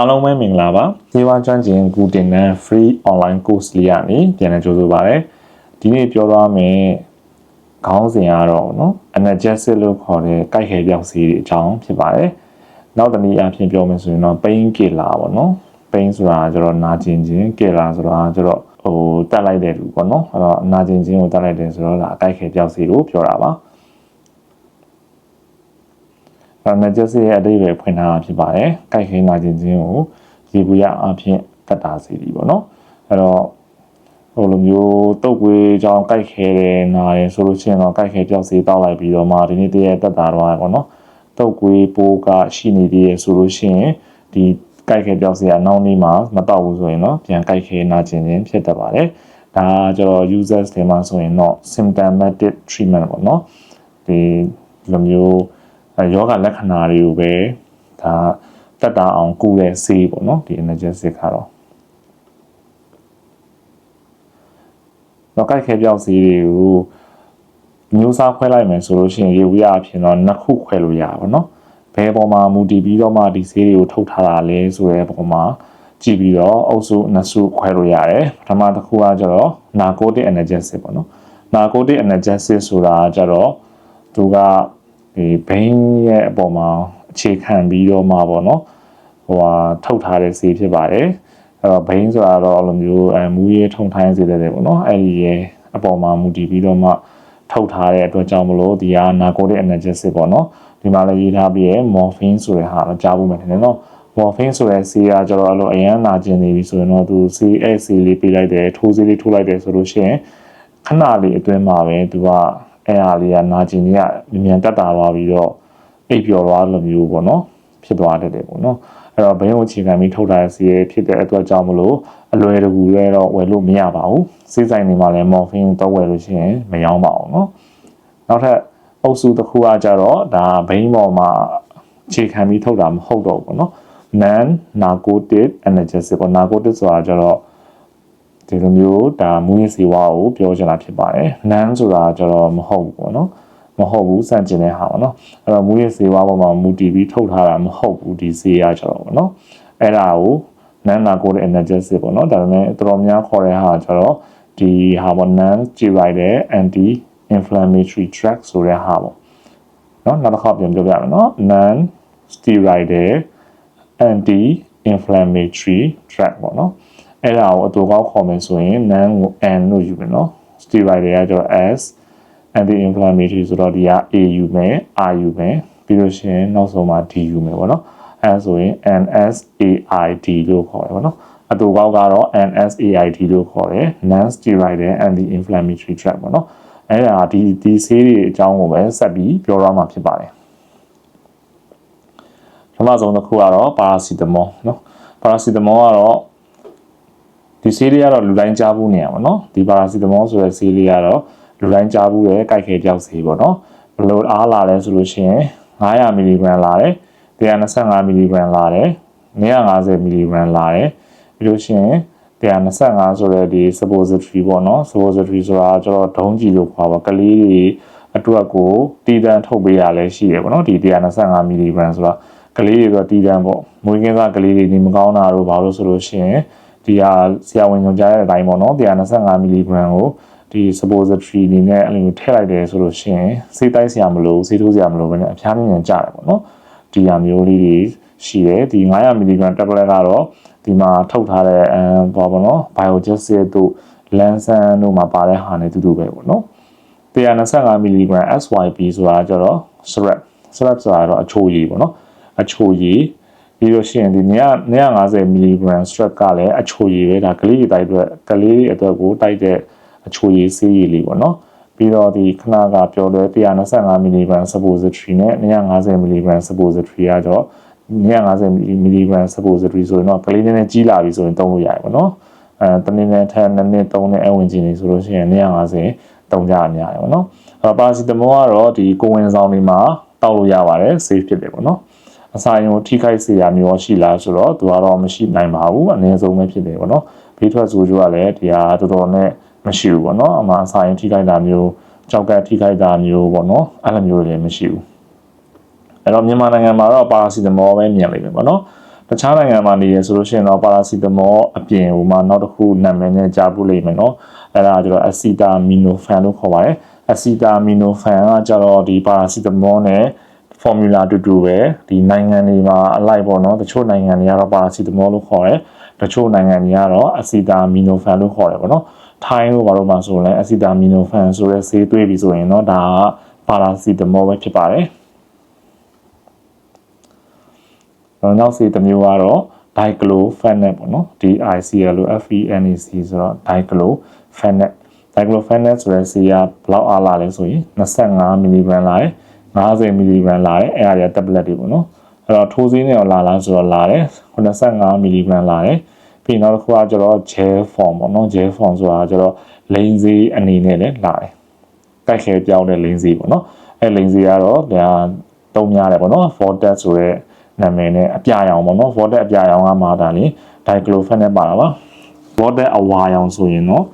အားလုံးပဲမင်္ဂလာပါ။ဒီဝါကျွမ်းကျင်ကူတင်တဲ့ free online course လေးကနေပြန်လည်ကြိုဆိုပါရစေ။ဒီနေ့ပြောသွားမယ်ခေါင်းစဉ်ကတော့နော် analgesic လို့ခေါ်တဲ့ကြိုက်ခဲပြောက်စီးတွေအကြောင်းဖြစ်ပါတယ်။နောက်တနည်းအားဖြင့်ပြောမယ်ဆိုရင်တော့ pain killer ပေါ့နော်။ pain ဆိုတာကျတော့နာကျင်ခြင်း killer ဆိုတာကျတော့ဟိုတက်လိုက်တဲ့လူပေါ့နော်။အဲ့တော့နာကျင်ခြင်းကိုတက်လိုက်တယ်ဆိုတော့ဒါအကြိုက်ခဲပြောက်စီးကိုပြောတာပါ။ analgesic ရဲ့အဓိပ္ပာယ်ဖွင့်ထားတာဖြစ်ပါတယ်။ကြိုက်ခဲနာကျင်ခြင်းကိုရေဘူးရအဖြစ်တက်တာစီဒီပေါ့နော်။အဲ့တော့ဟိုလိုမျိုးတုတ်ကွေးကြောင်းကြိုက်ခဲတယ်နာတယ်ဆိုလို့ရှိရင်တော့ကြိုက်ခဲပြောက်စီတောက်လိုက်ပြီးတော့မှဒီနေ့တည်းရဲ့တက်တာတော့ပေါ့နော်။တုတ်ကွေးပိုးကရှိနေသေးရဲ့ဆိုလို့ရှိရင်ဒီကြိုက်ခဲပြောက်စီအနောက်နေ့မှာမတော့ဘူးဆိုရင်တော့ပြန်ကြိုက်ခဲနာကျင်ခြင်းဖြစ်တတ်ပါတယ်။ဒါကျတော့ users တွေမှာဆိုရင်တော့ symptomatic treatment ပေါ့နော်။ဒီလိုမျိုး ယောဂလက္ခဏာတွေကိုပဲဒါတက်တာအောင်ကူတဲ့ဆေးပေါ့နော်ဒီ energetic ကတော့တော့ကြိုက်ခဲပြောက်ဆေးတွေကိုမျိုးစားခွဲလိုက်မယ်ဆိုလို့ရှိရင်ရေဝီရအဖြစ်တော့နှစ်ခုခွဲလို့ရပါဘောနော်ဘယ်ပေါ်မှာမူတည်ပြီးတော့မှဒီဆေးတွေကိုထုတ်ထားတာလဲဆိုတဲ့ပုံမှာကြည့်ပြီးတော့အုပ်စုနှစ်စုခွဲလို့ရတယ်ပထမတစ်ခုကကျတော့ narcotic analgesic ပေါ့နော် narcotic analgesic ဆိုတာကျတော့သူက ဒီဘိန်းရဲ့အပေါ်မှာအခြေခံပြီးတော့မှပေါ့နော်ဟိုဟာထုတ်ထားတဲ့စီဖြစ်ပါတယ်အဲ့တော့ဘိန်းဆိုတာတော့လိုမျိုးအဲမူးရေးထုံထိုင်းစေတဲ့ပေါ့နော်အဲ့ဒီရဲ့အပေါ်မှာမူတည်ပြီးတော့မှထုတ်ထားတဲ့အတွက်ကြောင့်မလို့ဒီက narcotic analgesic ပေါ့နော်ဒီမှာလည်းရေးထားပြီးရ morphine ဆိုတဲ့ဟာတော့ကြားဖို့မှထင်တယ်နော် morphine ဆိုတဲ့ဆေးကကျတော့အဲ့လိုအရန်နာကျင်နေပြီဆိုရင်တော့သူဆေးအဲ့ဆေးလေးပေးလိုက်တယ်ထိုးဆေးလေးထိုးလိုက်တယ်ဆိုလို့ရှိရင်ခဏလေးအတွင်းမှာပဲသူက အဲ့အားလေးကနာကျင်လေးကမြန်မြန်တက်တာသွားပြီးတော့အိပ်ပျော်သွားလိုမျိုးပေါ့နော်ဖြစ်သွားတတ်တယ်ပေါ့နော်အဲ့တော့ဘင်းကိုအခြေခံပြီးထုတ်တာစီရဖြစ်တဲ့အတွက်ကြောင့်မလို့အလွယ်တကူလဲတော့ဝယ်လို့မရပါဘူးစေးဆိုင်တွေမှာလည်းမော်ဖင်းတော့ဝယ်လို့ရှိရင်မရောပါဘူးနော်နောက်ထပ်အုပ်စုတစ်ခုကကြတော့ဒါဘိန်းပေါ်မှာအခြေခံပြီးထုတ်တာမဟုတ်တော့ဘူးပေါ့နော် non narcotic analgesic ပေါ့ narcotic ဆိုတာကြတော့ ဒီလိုမျိုးဒါမူရင်းစီဝါကိုပြောချင်တာဖြစ်ပါတယ်။ nan ဆိုတာကျတော့မဟုတ်ဘူးပေါ့နော်။မဟုတ်ဘူးစန့်ကျင်တဲ့ဟာပေါ့နော်။အဲ့တော့မူရင်းစီဝါပေါ်မှာမူတည်ပြီးထုတ်ထားတာမဟုတ်ဘူးဒီစီရကျတော့ပေါ့နော်။အဲ့ဒါကို nan နာကိုတဲ့ energetic ပေါ့နော်။ဒါပေမဲ့တော်တော်များခေါ်တဲ့ဟာကျတော့ဒီဟာပေါ့ nan steroidal anti inflammatory drug ဆိုတဲ့ဟာပေါ့။နော်နောက်တစ်ခါပြန်ပြောပြမယ်နော်။ nan steroidal anti inflammatory drug ပေါ့နော်။ အဲ့ဒါကိုအတူကောက်ခေါ်မယ်ဆိုရင် nan ကို n လို့ယူမယ်နော် steroid တွေကကျတော့ s anti inflammatory ဆိုတော့ဒီက a ယူမယ် r ယူမယ်ပြီးလို့ရှိရင်နောက်ဆုံးမှာ d ယူမယ်ပေါ့နော်အဲဆိုရင် NSAID လို့ခေါ်တယ်ပေါ့နော်အတူကောက်ကတော့ NSAID လို့ခေါ်တယ် non steroid anti inflammatory drug ပေါ့နော်အဲ့ဒါဒီဒီဆေးတွေအကြောင်းကိုပဲဆက်ပြီးပြောရမှာဖြစ်ပါတယ်ပထမဆုံးတစ်ခုကတော့ paracetamol နော် paracetamol ကတော့ ဒီဆေးလေးကတော့လူတိုင်းကြားဘူးနေရပါတော့ဒီပါရာစီတမောဆိုတဲ့ဆေးလေးကတော့လူတိုင်းကြားဘူးတဲ့ကြိုက်ခဲပြောက်ဆေးပေါ့နော်ဘလို့အားလာလဲဆိုလို့ရှိရင်900မီလီဂရမ်လာတယ်125မီလီဂရမ်လာတယ်150မီလီဂရမ်လာတယ်ပြီးလို့ရှိရင်125ဆိုတဲ့ဒီ suppository ပေါ့နော် suppository ဆိုတာကျတော့ဒုံးကြီးလို့ခေါ်ပါကလေးတွေအတွက်ကိုတည်တံထုတ်ပေးရလဲရှိတယ်ပေါ့နော်ဒီ125မီလီဂရမ်ဆိုတာကလေးတွေဆိုတည်တံပေါ့မွေးကင်းစားကလေးတွေနေမကောင်းတာတို့ဘာလို့ဆိုလို့ရှိရင် ဒီဟာဆရာဝန်ညွှန်ကြားတဲ့အတိုင်းပေါ့နော်125 mg ကိုဒီ suppository အနေနဲ့အဲ့လိုထည့်လိုက်တယ်ဆိုလို့ရှိရင်ဆေးတိုက်ဆရာမလို့ဆေးထိုးဆရာမလို့ပဲနဲ့အဖျားမြင်ကြတယ်ပေါ့နော်ဒီဟာမျိုးလေးတွေရှိတယ်ဒီ900 mg tablet ကတော့ဒီမှာထုတ်ထားတဲ့အဲဘာပေါ့နော် biogesic တို့ lansan တို့မှာပါတဲ့ဟာနဲ့တူတူပဲပေါ့နော်125 mg SYP ဆိုတာကျတော့ syrup syrup ဆိုတာတော့အချိုရည်ပေါ့နော်အချိုရည် ပြီးလို့ရှိရင်ဒီ150 mg strap ကလည်းအချိုရည်ပဲဒါကလေးတွေတိုက်အတွက်ကလေးတွေအတွက်ကိုတိုက်တဲ့အချိုရည်ဆေးရည်လေးပေါ့နော်ပြီးတော့ဒီခဏကပြောတဲ့125 mg suppository နဲ့150 mg suppository ကတော့150 mg suppository ဆိုရင်တော့ကလေးနည်းနည်းကြီးလာပြီဆိုရင်သုံးလို့ရတယ်ပေါ့နော်အဲတနည်းနည်းထက်နည်းနည်းသုံးတဲ့အဝင်ကြီးနေဆိုလို့ရှိရင်150သုံးကြအများတယ်ပေါ့နော်အဲပါစီတမောကတော့ဒီကိုဝင်ဆောင်တွေမှာတောက်လို့ရပါတယ် safe ဖြစ်တယ်ပေါ့နော် အစာရင်ကိုထိခိုက်စေရမျိုးရှိလားဆိုတော့သူကတော့မရှိနိုင်ပါဘူးအနည်းဆုံးပဲဖြစ်တယ်ပေါ့နော်ဘေးထွက်ဆိုကြကလည်းဒီဟာတော်တော်နဲ့မရှိဘူးပေါ့နော်အမှအစာရင်ထိခိုက်တာမျိုးကြောက်ကထိခိုက်တာမျိုးပေါ့နော်အဲ့လိုမျိုးတွေမရှိဘူးအဲ့တော့မြန်မာနိုင်ငံမှာတော့ပါရာစီတမောပဲမြင်လိမ့်မယ်ပေါ့နော်တခြားနိုင်ငံမှာနေရဆိုလို့ရှိရင်တော့ပါရာစီတမောအပြင်ဟိုမှာနောက်တစ်ခုနာမည်နဲ့ကြားဖို့လိမ့်မယ်နော်အဲ့ဒါကကျတော့အစီတာမီနိုဖန်လို့ခေါ်ပါတယ်အစီတာမီနိုဖန်ကကျတော့ဒီပါရာစီတမောနဲ့ formula တူတူပဲဒီနိုင်ငံတွေမှာအလိုက်ပေါ့နော်တချို့နိုင်ငံတွေကတော့ပါရာစီတမောလို့ခေါ်တယ်တချို့နိုင်ငံတွေကတော့အစီတာမီနိုဖန်လို့ခေါ်တယ်ပေါ့နော်ထိုင်းလို့ဘာလို့မှဆိုလဲအစီတာမီနိုဖန်ဆိုတဲ့ဆေးသွေးပြီဆိုရင်တော့ဒါကပါရာစီတမောပဲဖြစ်ပါတယ်နောက်စီတစ်မျိုးကတော့ diclofenac ပေါ့နော် DICL FENAC ဆိုတော့ diclofenac diclofenac ဆိုတဲ့ဆေးကဘလောက်အားလာလဲဆိုရင်25 mg လာတယ် 50 mg လာတယ်အဲ့ဒါတွေက tablet တွေပေါ့နော်အဲ့တော့ထိုးဆေးနဲ့ရောလာလားဆိုတော့လာတယ်85 mg လာတယ်ပြီးနောက်တစ်ခုကကျတော့ gel form ပေါ့နော် gel form ဆိုတာကျတော့လိန်စေးအနေနဲ့လည်းလာတယ်တိုက်ခဲပြောင်းတဲ့လိန်စေးပေါ့နော်အဲ့လိန်စေးကတော့ဒါတုံးများတယ်ပေါ့နော် fortet ဆိုတဲ့နာမည်နဲ့အပြာရောင်ပေါ့နော် fortet အပြာရောင်ကမှဒါလေ diclofenac နဲ့ပါတာပါ fortet အဝါရောင်ဆိုရင်တော့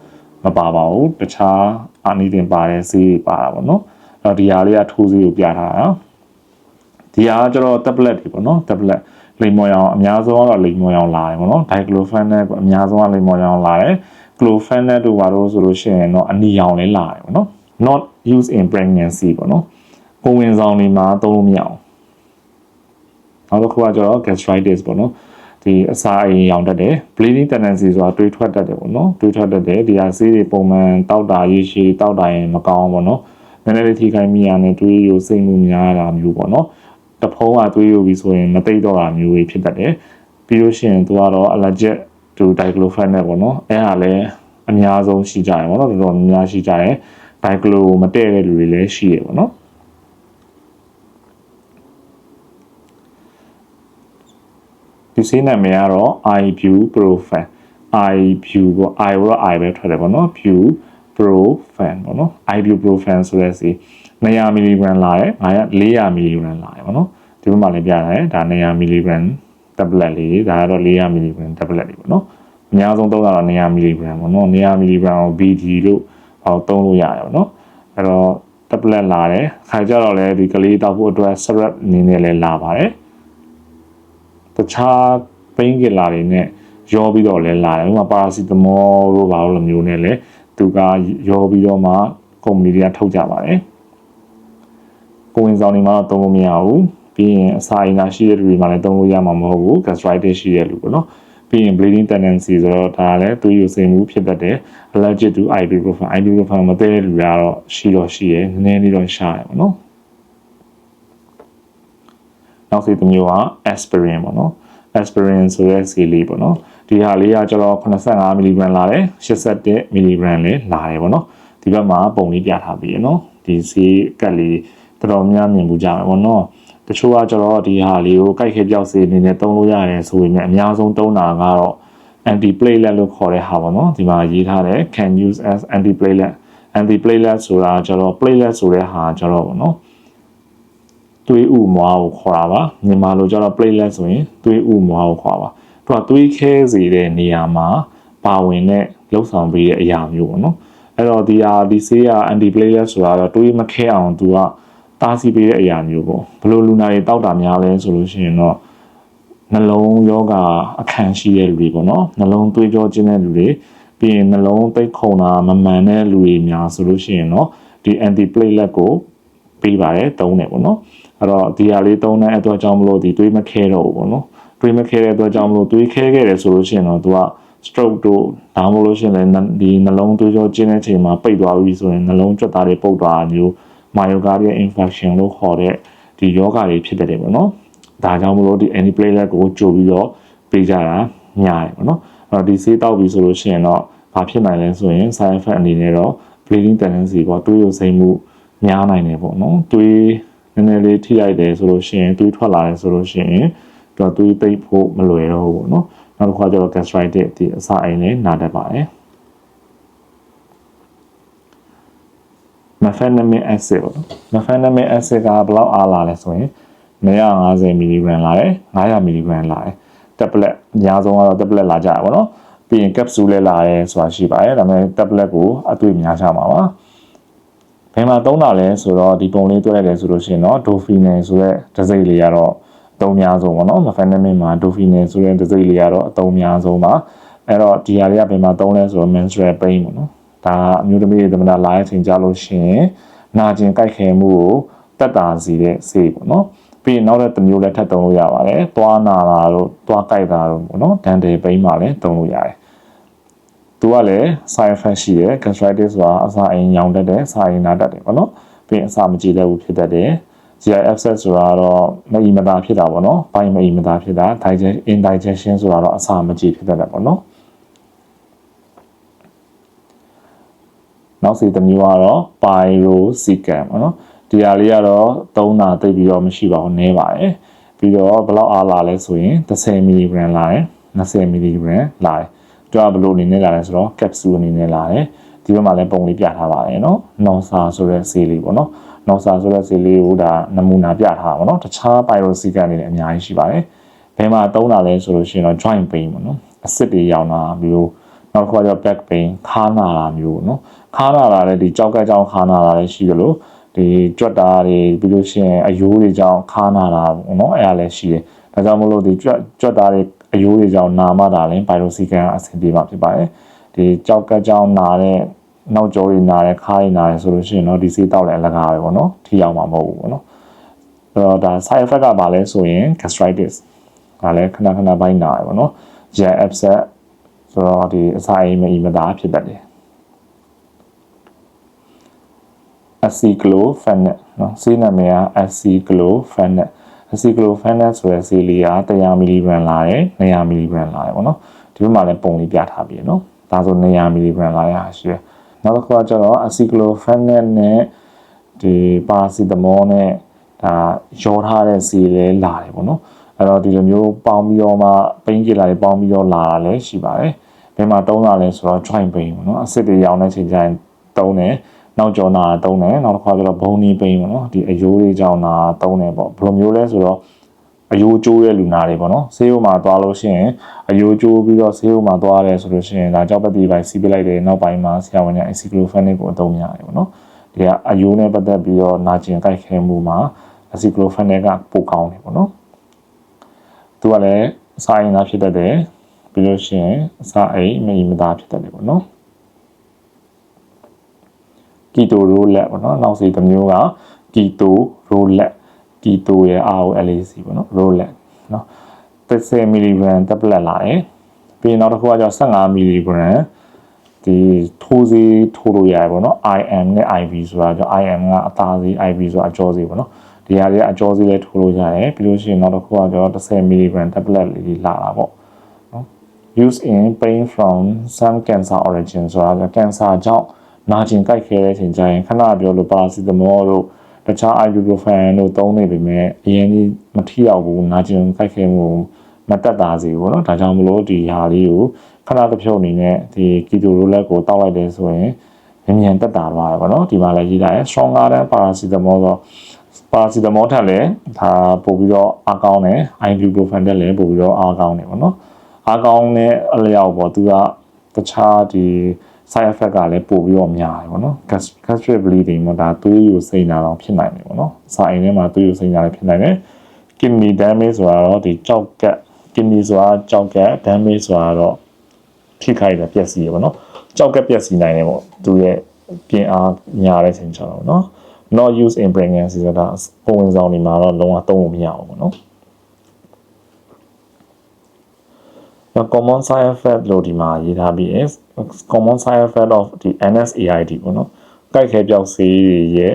မပါပါဘူးတခြားအာနီတင်ပါတဲ့ဆေးတွေပါတာပေါ့နော်အဲ့ တော့ဒီဟာလေးကထိုးဆေးကိုပြထားတာဒီဟာကကျတော့ tablet တွေပေါ့နော် tablet လိမ်မော်ရောင်အများဆုံးကတော့လိမ်မော်ရောင်လာတယ်ပေါ့နော် diclofenac အများဆုံးကလိမ်မော်ရောင်လာတယ် clofenac တို့ဘာလို့ဆိုလို့ရှိရင်တော့အနီရောင်လည်းလာတယ်ပေါ့နော် not used in pregnancy ပေါ့နော်ကိုဝင်ဆောင်တွေမှာသုံးလို့မရအောင်နောက်တစ်ခုကကျတော့ gastritis ပေါ့နော်ဒီအစာအိမ်ရောင်တတ်တယ် bleeding tendency ဆိုတာတွေးထွက်တတ်တယ်ပေါ့နော်တွေးထွက်တတ်တယ်ဒီဟာဆေးတွေပုံမှန်တောက်တာရေရှည်တောက်တာရင်မကောင်းပေါ့နော် နည်းနည်းလေးထိခိုက်မိရနဲ့တွေးရစိတ်မှုများတာမျိုးပေါ့နော်တဖုံးကတွေးရပြီဆိုရင်မသိတော့တာမျိုးတွေဖြစ်တတ်တယ်ပြီးလို့ရှိရင်သူကတော့ allergic to diclofenac ပေါ့နော်အဲဟာလည်းအများဆုံးရှိကြတယ်ပေါ့နော်တော်တော်များများရှိကြတယ် diclo မတည့်တဲ့လူတွေလည်းရှိရပေါ့နော်ဒီဆေးနာမည်ကတော့ ibuprofen ibu ပေါ့ i ရော i ပဲထွက်တယ်ပေါ့နော် bu profen ပေါ့နော် ibuprofen ဆိုတဲ့ဆေး200 mg လာတယ်400 mg လာတယ်ပေါ့နော်ဒီဘက်မှာလည်းပြရတယ်ဒါ200 mg tablet လေးဒါကတော့400 mg tablet လေးပေါ့နော်အများဆုံးသုံးတာတော့200 mg ပေါ့နော်200 mg ကို BD လို့ဟောသုံးလို့ရတယ်ပေါ့နော်အဲ့တော့ tablet လာတယ်ခါကြတော့လည်းဒီကလေးတောက်ဖို့အတွက် syrup အနေနဲ့လည်းလာပါတယ်တခြား pain killer တွေနဲ့ရောပြီးတော့လဲလာတယ်ဥပမာပါရာစီတမောတို့ဘာလို့လိုမျိုးနဲ့လဲ သူကရောပြီးတော့မှကုမ္ပဏီတွေကထုတ်ကြပါတယ်ကိုဝင်ဆောင်နေမှာတော့သုံးလို့မရဘူးပြီးရင်အစာအိမ်သာရှိတဲ့လူတွေမှာလည်းသုံးလို့ရမှာမဟုတ်ဘူး gastritis ရှိတဲ့လူပေါ့နော်ပြီးရင် bleeding tendency ဆိုတော့ဒါလည်းသွေးရည်စိမ်မှုဖြစ်တတ်တယ် allergic to ibuprofen ibuprofen မသိတဲ့လူတွေကတော့ရှိတော့ရှိရယ်နည်းနည်းလေးတော့ရှားတယ်ပေါ့နော်နောက်စီတစ်မျိုးက aspirin ပေါ့နော် aspirin ဆိုတဲ့ဆေးလေးပေါ့နော် ဒီဟာလေးကကျတော့85 mg လာတယ်81 mg လည်းလာတယ်ပေါ့နော်ဒီဘက်မှာပုံလေးပြထားပြီးရနော်ဒီဆေးကက်လေးတော်တော်များမြင်မှုကြမယ်ပေါ့နော်တချို့ကကျတော့ဒီဟာလေးကိုကြိုက်ခဲပြောက်စေအနေနဲ့သုံးလို့ရတယ်ဆိုပေမဲ့အများဆုံးသုံးတာကတော့ anti platelet လို့ခေါ်တဲ့ဟာပေါ့နော်ဒီမှာရေးထားတယ် can use as anti platelet anti platelet ဆိုတာကျတော့ platelet ဆိုတဲ့ဟာကျတော့ပေါ့နော်သွေးဥမွားကိုခေါ်တာပါမြန်မာလိုကျတော့ platelet ဆိုရင်သွေးဥမွားကိုခေါ်ပါ သူကသွေးခဲစေတဲ့နေရာမှာပါဝင်တဲ့လှုပ်ဆောင်ပေးတဲ့အရာမျိုးပေါ့နော်အဲ့တော့ဒီဟာဒီဆေးက anti platelet ဆိုတာတော့သွေးမခဲအောင်သူကတားဆီးပေးတဲ့အရာမျိုးပေါ့ဘလို့လူနာတွေတောက်တာများလဲဆိုလို့ရှိရင်တော့နှလုံးယောဂအခန့်ရှိတဲ့လူတွေပေါ့နော်နှလုံးသွေးကြောကျဉ်တဲ့လူတွေပြီးရင်နှလုံးသိပ်ခုန်တာမမှန်တဲ့လူတွေများဆိုလို့ရှိရင်တော့ဒီ anti platelet ကိုပေးပါတယ်သုံးတယ်ပေါ့နော်အဲ့တော့ဒီဟာလေးသုံးတဲ့အတွက်ကြောင့်မလို့ဒီသွေးမခဲတော့ဘူးပေါ့နော် သွေးမခဲတဲ့အတွက်ကြောင့်မလို့သွေးခဲခဲ့တယ်ဆိုလို့ရှိရင်တော့သူက stroke တို့ဒါမှမဟုတ်လို့ရှိရင်လည်းဒီနှလုံးသွေးကြောကျဉ်တဲ့ချိန်မှာပိတ်သွားပြီဆိုရင်နှလုံးကြွက်သားတွေပုတ်သွားတာမျိုး myocardial infarction လို့ခေါ်တဲ့ဒီယောဂတွေဖြစ်တယ်ပေါ့နော်ဒါကြောင့်မလို့ဒီ antiplatelet ကိုကြိုပြီးတော့ပေးကြတာညားတယ်ပေါ့နော်အဲ့တော့ဒီဆေးတောက်ပြီဆိုလို့ရှိရင်တော့ဘာဖြစ်နိုင်လဲဆိုရင် side effect အနေနဲ့တော့ bleeding tendency ပေါ့သွေးရုပ်စိမ့်မှုများနိုင်တယ်ပေါ့နော်သွေးနည်းနည်းလေးထိလိုက်တယ်ဆိုလို့ရှိရင်သွေးထွက်လာတယ်ဆိုလို့ရှိရင် တော့သွေးသိပ်ဖို့မလွယ်တော့ဘူးပေါ့နော်နောက်တစ်ခါကျတော့ gastritis ဒီအစာအိမ်လည်းနာတတ်ပါတယ် mefenamic acid ပေါ့နော် mefenamic acid ကဘယ်လောက်အားလာလဲဆိုရင်150 mg လာတယ်900 mg လာတယ် tablet အများဆုံးကတော့ tablet လာကြတာပေါ့နော်ပြီးရင် capsule လည်းလာတယ်ဆိုတာရှိပါတယ်ဒါပေမဲ့ tablet ကိုအတွေ့များချမှာပါဘယ်မှာသုံးတာလဲဆိုတော့ဒီပုံလေးတွေ့ရတယ်ဆိုလို့ရှိရင်တော့ Dauphin ဆိုတဲ့တစိမ့်လေးကတော့ သုံးများဆုံးပေါ့နော် mefenamic မှာ dopamine ဆိုတဲ့တစိမ့်လေးကတော့အသုံးများဆုံးပါအဲ့တော့ဒီဟာတွေကဘယ်မှာသုံးလဲဆိုတော့ menstrual pain ပေါ့နော်ဒါအမျိုးသမီးတွေသမဏလာရဲ့ချိန်ကြလို့ရှိရင်နာကျင်ကြိုက်ခဲမှုကိုတက်တာစီတဲ့ဆေးပေါ့နော်ပြီးရင်နောက်တဲ့တစ်မျိုးလည်းထပ်သုံးလို့ရပါတယ်။သွားနာတာတို့သွားကြိုက်တာတို့ပေါ့နော်။ဒန်တယ်ပိန်းမှာလည်းသုံးလို့ရတယ်။သူကလည်း side effect ရှိတယ် gastritis ဆိုတာအစာအိမ်ညောင်တတ်တယ်စာအိမ်နာတတ်တယ်ပေါ့နော်။ပြီးရင်အစာမကြေတဲ့ဘူးဖြစ်တတ်တယ်။ GI abscess ဆိုတာကတော့မအီမသာဖြစ်တာပေါ့နော်။ဘိုင်းမအီမသာဖြစ်တာ digestion indigestion ဆိုတာတော့အစာမကြေဖြစ်တတ်တယ်ပေါ့နော်။နောက်စီတစ်မျိုးကတော့ pyrosecum ပေါ့နော်။ဒီဟာလေးကတော့သုံးတာတိတ်ပြီးတော့မရှိပါဘူးနည်းပါတယ်။ပြီးတော့ဘလောက်အားလာလဲဆိုရင်30 mg လာတယ်20 mg လာတယ်။သူကဘလို့အနေနဲ့လာလဲဆိုတော့ capsule အနေနဲ့လာတယ်။ဒီဘက်မှာလည်းပုံလေးပြထားပါတယ်နော်။ nonsa ဆိုတဲ့ဆေးလေးပေါ့နော်။ နော်ဆာဆိုတဲ့ဈေးလေးကိုဒါနမူနာပြထားပါဘောနော်တခြား pyrosican တွေလည်းအများကြီးရှိပါတယ်ဘယ်မှာသုံးတာလဲဆိုလို့ရှိရင်တော့ joint pain ပေါ့နော် acid တွေရောင်တာမျိုးနောက်တစ်ခါကျတော့ back pain ခါနာတာမျိုးပေါ့နော်ခါနာတာလည်းဒီကြောက်ကကြောင်ခါနာတာလည်းရှိတယ်လို့ဒီကြွက်တာတွေပြီးလို့ရှိရင်အယိုးတွေကြောင်ခါနာတာပေါ့နော်အဲ့ဒါလည်းရှိတယ်ဒါကြောင့်မလို့ဒီကြွက်ကြွက်တာတွေအယိုးတွေကြောင်နာမတာလည်း pyrosican အဆင်ပြေမှာဖြစ်ပါတယ်ဒီကြောက်ကကြောင်နာတဲ့ နောက်ကြောတွေနာတယ်ခါးတွေနာတယ်ဆိုလို့ရှိရင်တော့ဒီဆေးတောက်လည်းအလကားပဲပေါ့နော်ထိရောက်မှာမဟုတ်ဘူးပေါ့နော်အဲ့တော့ဒါ side effect ကဘာလဲဆိုရင် gastritis ဒါလည်းခဏခဏပိုင်းနာတယ်ပေါ့နော်ရေ upset ဆိုတော့ဒီအစာအိမ်မအိမ်မသားဖြစ်တတ်တယ် aciclofenac နော်ဆေးနာမည်က aciclofenac aciclofenac ဆိုတဲ့ဆေးလေးက100မီလီဂရမ်လာတယ်200မီလီဂရမ်လာတယ်ပေါ့နော်ဒီဘက်မှာလည်းပုံလေးပြထားပြီးရနော်ဒါဆို200မီလီဂရမ်လာရရှိတယ် နောက်တစ်ခုကကျတော့ aciclofenac နဲ့ဒီပါစီတမောနဲ့ဒါရောထားတဲ့ဆေးလေးလာတယ်ပေါ့နော်အဲ့တော့ဒီလိုမျိုးပေါင်းပြီးတော့မှပိန်းကြလာတွေပေါင်းပြီးတော့လာတာလည်းရှိပါတယ်ဘယ်မှာတုံးတာလဲဆိုတော့ joint pain ပေါ့နော်အစစ်တွေရောင်းတဲ့ချိန်ကျရင်တုံးတယ်နောက်ကျော်နာတုံးတယ်နောက်တစ်ခါကျတော့ဘုံနီးပိန်ပေါ့နော်ဒီအယိုးလေးကြောင့်နာတုံးတယ်ပေါ့ဘယ်လိုမျိုးလဲဆိုတော့ အယိုးကျိုးတဲ့လူနာတွေပေါ့နော်ဆေးရုံမှာသွားလို့ရှိရင်အယိုးကျိုးပြီးတော့ဆေးရုံမှာသွားတယ်ဆိုလို့ရှိရင်ဒါကြောက်ပတိပိုင်းစီးပလိုက်တယ်နောက်ပိုင်းမှာဆရာဝန်က encyclopedic ကိုအသုံးရတယ်ပေါ့နော်ဒီကအယိုးနဲ့ပတ်သက်ပြီးတော့နာကျင်ကြိုက်ခဲမှုမှာ encyclopedic ကပိုကောင်းတယ်ပေါ့နော်သူကလည်းစာရင်သားဖြစ်တတ်တယ်ပြီးလို့ရှိရင်အစာအိမ်မအီမသားဖြစ်တတ်တယ်ပေါ့နော်ကီတိုရိုလက်ပေါ့နော်နောက်စီတစ်မျိုးကကီတိုရိုလက် ကီတိုရဲ့ ROLAC ပေါ့နော်ရိုလက်နော်30 mg tablet လာတယ်ပြီးရင်နောက်တစ်ခုကကျ15 mg ဒီထိုးစီထိုးလို့ရတယ်ပေါ့နော် IM နဲ့ IV ဆိုတာကြောင့် IM ကအသားစီ IV ဆိုတာအကျော်စီပေါ့နော်ဒီဟာတွေကအကျော်စီလည်းထိုးလို့ရတယ်ပြီးလို့ရှိရင်နောက်တစ်ခုကကျတော့10 mg tablet လေးလာတာပေါ့နော် use in pain from some cancer origin ဆိုတာ cancer ကြောင့်နာကျင်ကြိုက်ခဲတဲ့အချိန်ကျရင်ခဏပြောလို့ပါရာစီတမော တခြား ibuprofen တို့သုံးနေပေမဲ့အရင်ကြီးမထိရောက်ဘူးနာကျင်ခိုက်ခဲမှုမတက်တာစီဘောနော်ဒါကြောင့်မလို့ဒီဟာလေးကိုခဏတစ်ဖြုတ်အနေနဲ့ဒီကီတိုရိုလက်ကိုတောက်လိုက်တယ်ဆိုရင်မြန်မြန်တက်တာသွားတယ်ပေါ့နော်ဒီမှာလည်းရေးထားတယ် stronger than paracetamol ဆိုပါစီတမောထက်လည်းဒါပို့ပြီးတော့အားကောင်းတယ် ibuprofen တက်လည်းပို့ပြီးတော့အားကောင်းတယ်ပေါ့နော်အားကောင်းတဲ့အလျောက်ပေါ့သူကတခြားဒီ side effect ကလည်းပို့ပြီးတော့များတယ်ပေါ့နော် gastric bleeding မှာဒါသွေးယူစိမ့်တာတော့ဖြစ်နိုင်တယ်ပေါ့နော်စာအိမ်ထဲမှာသွေးယူစိမ့်တာလည်းဖြစ်နိုင်တယ် kidney damage ဆိုတာတော့ဒီကြောက်ကက် kidney ဆိုတာကြောက်ကက် damage ဆိုတာတော့ထိခိုက်တယ်ပျက်စီးရပေါ့နော်ကြောက်ကက်ပျက်စီးနိုင်တယ်ပေါ့သူရဲ့ပြင်းအားများတဲ့ချိန်ချတော့နော် not use in pregnancy ဆိုတာပုံဝင်ဆောင်နေမှာတော့လုံးဝသုံးလို့မရဘူးပေါ့နော် common side effect လို့ဒီမှာရေးထားပြီး common side effect of the NSAID ပေါ့နော်ကြိုက်ခဲပြောက်ဆေးတွေရဲ့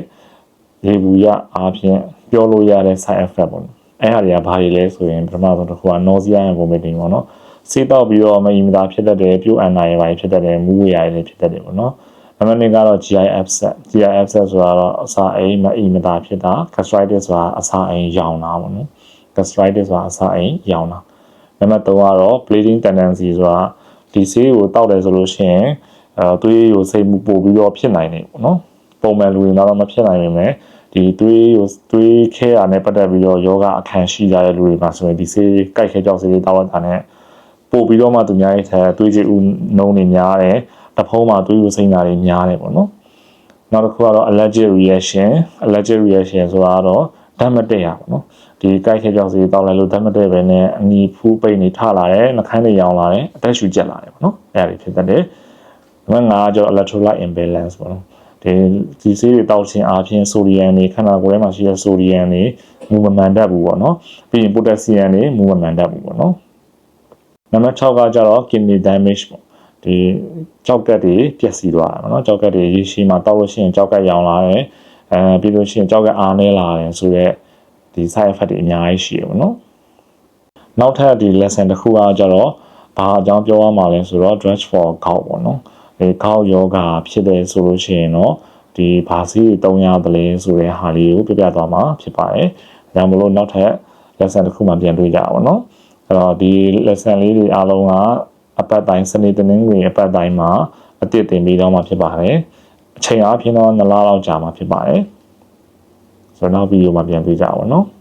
ရေဘူးရအားဖြင့်ပြောလို့ရတဲ့ side effect ပေါ့နော်အဲ့ဟာတွေကဘာတွေလဲဆိုရင်ပထမဆုံးတစ်ခုက nausea and vomiting ပေါ့နော်ဆေးတောက်ပြီးတော့မအီမသာဖြစ်တတ်တယ်ပြုတ်အန်နိုင်ရပါဖြစ်တတ်တယ်မူးဝေရလည်းဖြစ်တတ်တယ်ပေါ့နော်နံပါတ်2ကတော့ GI upset GI upset ဆိုတာတော့အစာအိမ်မအီမသာဖြစ်တာ gastritis ဆိုတာအစာအိမ်ယောင်တာပေါ့နော် gastritis ဆိုတာအစာအိမ်ယောင်တာ နံပါတ်3ကတော့ bleeding tendency ဆိုတာဒီဆေးကိုတောက်တယ်ဆိုလို့ရှိရင်အဲသွေးကိုစိတ်မှုပို့ပြီးတော့ဖြစ်နိုင်တယ်ပေါ့နော်ပုံမှန်လူတွေတော့မဖြစ်နိုင်ပေမဲ့ဒီသွေးကိုသွေးခဲရနဲ့ပတ်သက်ပြီးတော့ယောဂအခန့်ရှိကြတဲ့လူတွေမှာဆိုရင်ဒီဆေးကြိုက်ခဲကြောက်ဆေးတွေတောက်လိုက်တာနဲ့ပို့ပြီးတော့မှသူများရဲ့ထက်သွေးကြည်ဦးနှုံးနေများတယ်တဖုံးမှာသွေးကိုစိမ့်တာတွေများတယ်ပေါ့နော်နောက်တစ်ခုကတော့ allergic reaction allergic reaction ဆိုတာကတော့ဓာတ်မတည့်ရပါတော့ ဒီကြိုက်ခဲကြောက်စီတောက်လိုက်လို့ဓာတ်မတည့်ပဲနဲ့အနီဖူးပိတ်နေထလာတယ်နှခမ်းတွေရောင်လာတယ်အသက်ရှူကျက်လာတယ်ပေါ့နော်အဲ့ဒါတွေဖြစ်တတ်တယ်နံပါတ်5ကျတော့ electrolyte imbalance ပေါ့နော်ဒီဒီဆေးတွေတောက်ခြင်းအပြင်ဆိုဒီယမ်တွေခန္ဓာကိုယ်ထဲမှာရှိတဲ့ဆိုဒီယမ်တွေမူမမှန်တတ်ဘူးပေါ့နော်ပြီးရင်ပိုတက်ဆီယမ်တွေမူမမှန်တတ်ဘူးပေါ့နော်နံပါတ်6ကကျတော့ kidney damage ပေါ့ဒီကြောက်ကက်တွေပျက်စီးသွားတာပေါ့နော်ကြောက်ကက်တွေရေရှည်မှာတောက်လို့ရှိရင်ကြောက်ကက်ရောင်လာတယ်အဲပြီးလို့ရှိရင်ကြောက်ကက်အားနည်းလာတယ်ဆိုတော့ ဒီ side effect တွေအများကြီးရှိတယ်ပေါ့နော်နောက်ထပ်ဒီ lesson တစ်ခုကကျတော့ဘာအကြောင်းပြောရမှာလဲဆိုတော့ dress for gout ပေါ့နော်ဒီ gout ယောဂဖြစ်တယ်ဆိုလို့ရှိရင်တော့ဒီဘာစီးတုံးရတယ်လဲဆိုတဲ့ဟာလေးကိုပြပြသွားမှာဖြစ်ပါတယ်။ဒါကြောင့်မလို့နောက်ထပ် lesson တစ်ခုမှပြန်တွေ့ကြပါဘောနော်။အဲ့တော့ဒီ lesson လေးတွေအားလုံးကအပတ်တိုင်းစနေတနင်္ဂနွေအပတ်တိုင်းမှာအသစ်တင်ပြီးတော့မှဖြစ်ပါတယ်။အချိန်အားဖြင့်တော့2လလောက်ကြာမှဖြစ်ပါတယ်။ ဆိုတော့နောက်ဗီဒီယိုမှာပြန်တွေ့ကြပါဘောနော်။